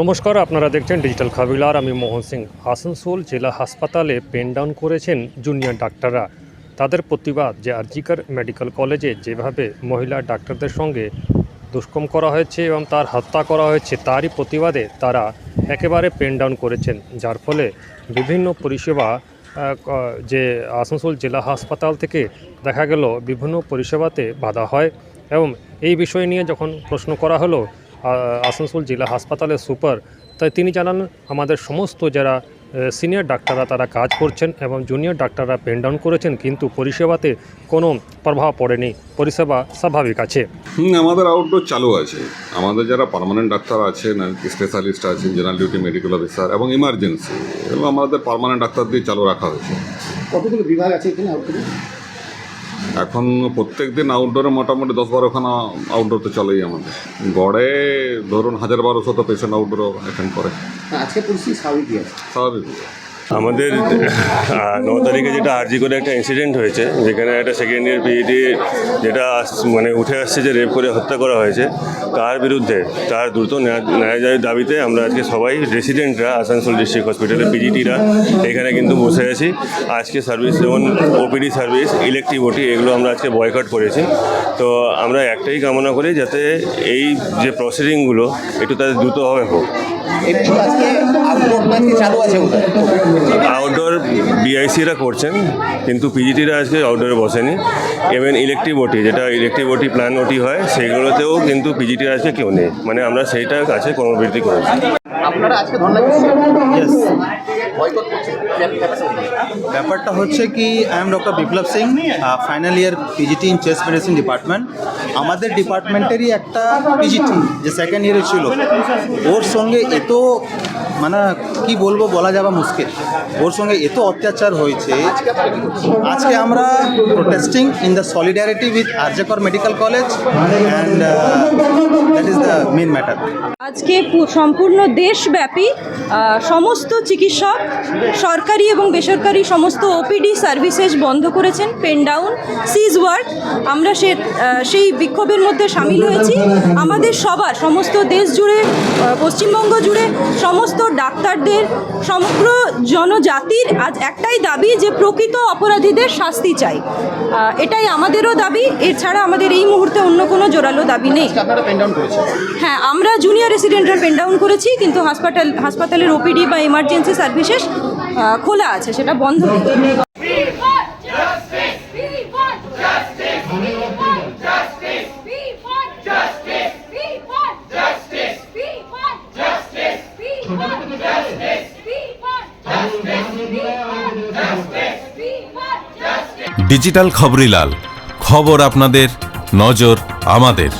নমস্কার, আপনারা দেখছেন ডিজিটাল খাবিলার। আমি মোহন সিং। আসানসোল জেলা হাসপাতালে পেন ডাউন করেছেন জুনিয়র ডাক্তাররা। তাদের প্রতিবাদ যে আরজিকার মেডিকেল কলেজে যেভাবে মহিলা ডাক্তারদের সঙ্গে দুষ্কর্ম করা হয়েছে এবং তার হত্যা করা হয়েছে, তারই প্রতিবাদে তারা একেবারে পেন ডাউন করেছেন। যার ফলে বিভিন্ন পরিষেবা যে আসানসোল জেলা হাসপাতাল থেকে দেখা গেল, বিভিন্ন পরিষেবাতে বাধা হয়। এবং এই বিষয় নিয়ে যখন প্রশ্ন করা হলো আসানসোল জেলা হাসপাতালের সুপার। তাই তিনি জানান আমাদের সমস্ত যারা সিনিয়র ডাক্তাররা তারা কাজ করছেন এবং জুনিয়র ডাক্তাররা পেন ডাউন করেছেন কিন্তু পরিষেবাতে কোনো প্রভাব পড়েনি। পরিষেবা স্বাভাবিক আছে। হুম আমাদের আউটডোর চালু আছে। আমাদের যারা পার্মানেন্ট ডাক্তার আছেন স্পেশালিস্ট আছেন জেনারেল ডিউটি মেডিকেল অফিসার এবং ইমার্জেন্সি এবং আমাদের পার্মানেন্ট ডাক্তার দিয়ে চালু রাখা হয়েছে। কতগুলো বিভাগ আছে এখানে আউটডোরে এখন প্রত্যেক দিন আউটডোরে মোটামুটি দশ বারোখানা আউটডোর তো চলেই আমাদের। গড়ে ধরুন হাজার বারোশো তো পেশেন্ট আউটডোর অ্যাটেন্ড করে। আজকে পরিস্থিতি স্বাভাবিক স্বাভাবিক আমাদের ন তারিখে যেটা আরজি করে একটা ইনসিডেন্ট হয়েছে, যেখানে একটা সেকেন্ড ইয়ার পিএইচডি যেটা মানে উঠে আসছে যে রেপ করে হত্যা করা হয়েছে, তার বিরুদ্ধে, তার দ্রুত ন্যায়- দাবিতে আমরা আজকে সবাই রেসিডেন্টরা আসানসোল ডিস্ট্রিক্ট হসপিটালের পিজিটিরা এখানে কিন্তু বসে আছি। আজকে সার্ভিস যেমন ওপিডি সার্ভিস ইলেকট্রিক ওটি এগুলো আমরা আজকে বয়কট করেছি। তো আমরা একটাই কামনা করি যাতে এই যে প্রসিডিংগুলো একটু তাদের দ্রুতভাবে হোক। আজকে আউটডোরটা আজকে চালু আছে আউটডোর বিআইসিরা করছেন কিন্তু পিজিটিরা আজকে আউটডোরে বসেনি। ইভেন ইলেকট্রিক ওটি যেটা ইলেকট্রিক ওটি প্ল্যান ওটি হয় সেগুলোতেও কিন্তু পিজিটির আজকে কেউ নেই। মানে আমরা সেইটা কাছে কর্মবৃদ্ধি করেছি। আপনারা আজকে ব্যাপারটা হচ্ছে কি I am doctor Biplab Singh final year PGT in chest medicine department আমাদের ডিপার্টমেন্টেরই একটা পিজিটি যে সেকেন্ড ইয়ারে ছিল। ওর সঙ্গে এত মানে কি বলব, বলা যাওয়া মুশকিল। ওর সঙ্গে এত অত্যাচার হয়েছে। আজকে আমরা protesting in the solidarity with RG Kar medical college and main matter আজকে সম্পূর্ণ দেশব্যাপী সমস্ত চিকিৎসক সরকারি এবং বেসরকারি সমস্ত ওপিডি সার্ভিসেস বন্ধ করেছেন পেন ডাউন সিজ ওয়ার্ক আমরা সে সেই বিক্ষোভের মধ্যে সামিল হয়েছি। আমাদের সবার সমস্ত দেশ জুড়ে পশ্চিমবঙ্গ জুড়ে সমস্ত ডাক্তারদের সমগ্র জনজাতির আজ একটাই দাবি যে প্রকৃত অপরাধীদের শাস্তি চাই। এটাই আমাদেরও দাবি। এছাড়া আমাদের এই মুহূর্তে অন্য কোনো জোরালো দাবি নেই। হ্যাঁ আমরা জুনিয়র রেসিডেন্টরা পেন ডাউন করেছি, কিন্তু হাসপাতাল, হাসপাতালের ওপিডি বা ইমার্জেন্সি সার্ভিসেস খোলা আছে, সেটা বন্ধ ডিজিটাল খবরিলাল খবর আপনাদের, নজর আমাদের।